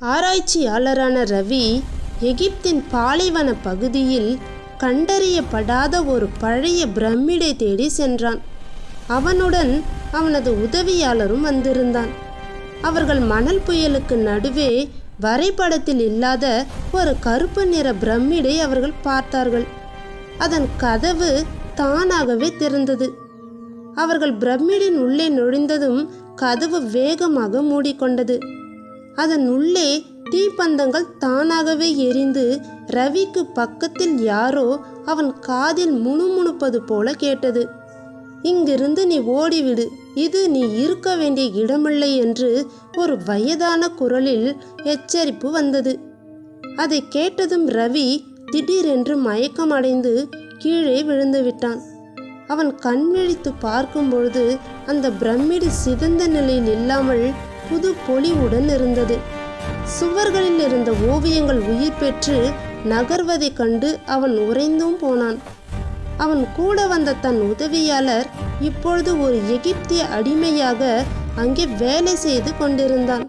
ஆராய்ச்சியாளரான ரவி எகிப்தின் பாலைவன பகுதியில் கண்டறியப்படாத ஒரு பழைய பிரமிடை தேடி சென்றான். அவனுடன் அவனது உதவியாளரும் வந்திருந்தான். அவர்கள் மணல் புயலுக்கு நடுவே வரைபடத்தில் இல்லாத ஒரு கருப்பு நிற பிரமிடை அவர்கள் பார்த்தார்கள். அதன் கதவு தானாகவே திறந்தது. அவர்கள் பிரமிடின் உள்ளே நுழைந்ததும் கதவு வேகமாக மூடிக்கொண்டது. அதன் உள்ளே தீப்பந்தங்கள் தானாகவே எரிந்து ரவிக்கு பக்கத்தில் யாரோ அவன் காதில் முணுமுணுப்பது போல கேட்டது. இங்கிருந்து நீ ஓடிவிடு. இது நீ இருக்க வேண்டிய இடமில்லை என்று ஒரு வயதான குரலில் எச்சரிப்பு வந்தது. அதை கேட்டதும் ரவி திடீரென்று மயக்கமடைந்து கீழே விழுந்து விட்டான். அவன் கண் விழித்து பார்க்கும் பொழுது அந்த பிரமிடு சிதைந்த நிலையில் இல்லாமல் புது பொலிவுடன் இருந்தது. சுவர்களில் இருந்த ஓவியங்கள் உயிர் பெற்று நகர்வதைக் கண்டு அவன் உறைந்தும் போனான். அவன் கூட வந்த தன் உதவியாளர் இப்பொழுது ஒரு எகிப்திய அடிமையாக அங்கே வேலை செய்து கொண்டிருந்தான்.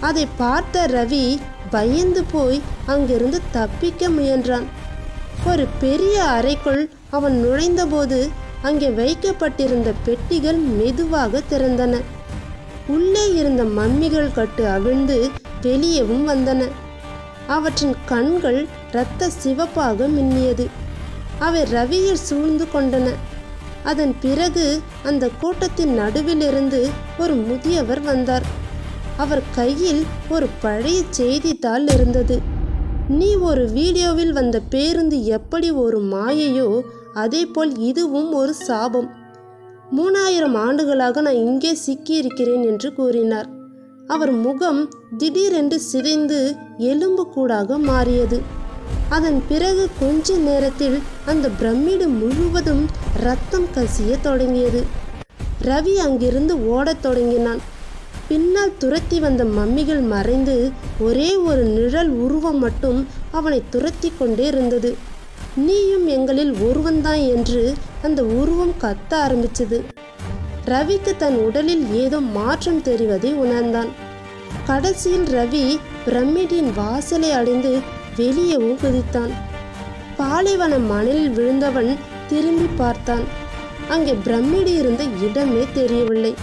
அதை பார்த்த ரவி பயந்து போய் அங்கிருந்து தப்பிக்க முயன்றான். ஒரு பெரிய அறைக்குள் அவன் நுழைந்தபோது அங்கே வைக்கப்பட்டிருந்த பெட்டிகள் மெதுவாக திறந்தன. உள்ளே இருந்த மம்மிகள் கட்டு அவிழ்ந்து வெளியவும் வந்தன. அவற்றின் கண்கள் இரத்த சிவப்பாக மின்னியது. அவை ரவியில் சூழ்ந்து கொண்டன. அதன் பிறகு அந்த கூட்டத்தின் நடுவிலிருந்து ஒரு முதியவர் வந்தார். அவர் கையில் ஒரு பழைய செய்தித்தாள் இருந்தது. நீ ஒரு வீடியோவில் வந்த பேருந்து எப்படி ஒரு மாயையோ அதேபோல் இதுவும் ஒரு சாபம். மூணாயிரம் ஆண்டுகளாக நான் இங்கே சிக்கியிருக்கிறேன் என்று கூறினார். அவர் முகம் திடீரென்று சிதைந்து எலும்பு கூடாக மாறியது. அதன் பிறகு கொஞ்ச நேரத்தில் அந்த பிரமிடு முழுவதும் ரத்தம் கசிய தொடங்கியது. ரவி அங்கிருந்து ஓடத் தொடங்கினான். பின்னால் துரத்தி வந்த மம்மிகள் மறைந்து ஒரே ஒரு நிழல் உருவம் மட்டும் அவனை துரத்தி கொண்டே இருந்தது. நீயும் எங்களில் ஒருவன்தான் என்று அந்த உருவம் கத்த ஆரம்பிச்சது. ரவிக்கு தன் உடலில் ஏதோ மாற்றம் தெரிவதை உணர்ந்தான். கடைசியில் ரவி பிரமிடின் வாசலை அடைந்து வெளியவும் குதித்தான் பாலைவன மணலில் விழுந்தவன் திரும்பி பார்த்தான். அங்கே பிரமிடு இருந்த இடமே தெரியவில்லை.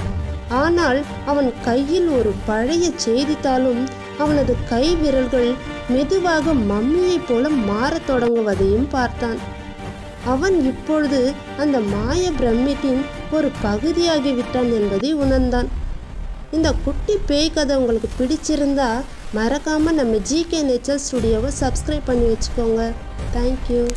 ஆனால் அவன் கையில் ஒரு பழைய செய்தித்தாளும் அவனது கை விரல்கள் மெதுவாக மம்மியைப் போல மாறத் தொடங்குவதையும் பார்த்தான். அவன் இப்பொழுது அந்த மாய பிரமிட்டின் ஒரு பகுதியாகிவிட்டான் என்பதை உணர்ந்தான். இந்த குட்டி பேய் கதை உங்களுக்கு பிடிச்சிருந்தா மறக்காமல் நம்ம ஜிகே நேச்சர் ஸ்டுடியோவை சப்ஸ்கிரைப் பண்ணி வச்சுக்கோங்க. தேங்க்யூ